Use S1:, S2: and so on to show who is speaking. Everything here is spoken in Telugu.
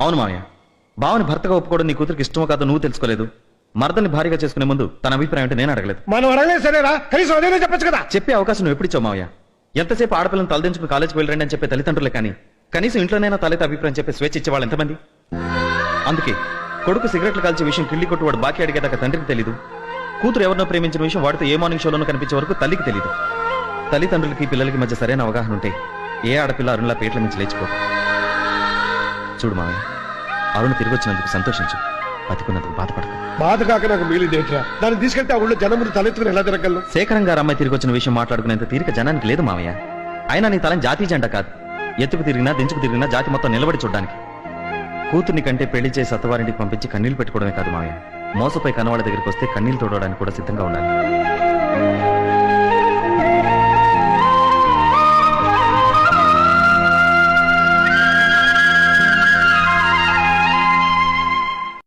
S1: అవును మావయ్య. బావని భర్తగా ఒప్పుకోవడం నీ కూతురికి ఇష్టమో కాదో నువ్వు తెలుసుకోలేదు. మరదల్ని భారీగా చేసుకునే ముందు తన అభిప్రాయం అంటే నేను అడగలేదు.
S2: మనం అడగలేదు సరేరా? కనీసం అదేనే చెప్పొచ్చు కదా?
S1: చెప్పే అవకాశం నువ్వు ఎప్పుడు ఇచ్చావు మావయ్య? ఎంతసేపు ఆడపిల్లని తలదించుకుని కాలేజీకి వెళ్ళండి అని చెప్పే తల్లిదండ్రులే కానీ కనీసం ఇంట్లోనైనా తలెత్త అభిప్రాయం చెప్పే స్వేచ్ఛ ఇచ్చేవాళ్ళు ఎంతమంది? అందుకే కొడుకు సిగరెట్లు కాల్చే విషయం కిళ్ళి కొట్టు వాడు బాకీ అడిగేదాకా తండ్రికి తెలీదు. కూతురు ఎవరినో ప్రేమించిన విషయం వాడితో ఏ మార్నింగ్ షోలోనూ కనిపించే వరకు తల్లికి తెలీదు. తల్లిదండ్రులకి పిల్లలకి మధ్య సరైన అవగాహన ఉంటే ఏ ఆడపిల్ల అరుణ్లా పేట్ల మించి లేచిపో. చూడు మావయ్య అరుణ్ తిరిగి వచ్చినందుకు సంతోషించు. బతికున్నందుకు బాధపడకు.
S2: బాధ కాక నాకు మిగిలిందేట్రా దాన్ని తీసుకెళ్తే ఆ ఊళ్ళో జనం ముందు తలెత్తుకుని ఎలా తిరగలను
S1: శేఖరం గారు అమ్మాయి తిరిగి వచ్చిన విషయం మాట్లాడుకునేంత తీరిక జనానికి లేదు మావయ్య. అయినా నీ తలం జాతీయ జెండా కాదు. ఎత్తుకు తిరిగినా దించుకు తిరిగినా జాతి మొత్తం నిలబడి చూడడానికి. కూతుర్ని కంటే పెళ్ళి చేసి అత్తవారింటికి పంపించి కన్నీళ్ళు పెట్టుకోవడమే కాదు మావయ్య. మోసపోయి కన్నవాళ్ళ దగ్గరికి వస్తే కన్నీళ్ళు తోడడానికి కూడా సిద్ధంగా ఉండాలి.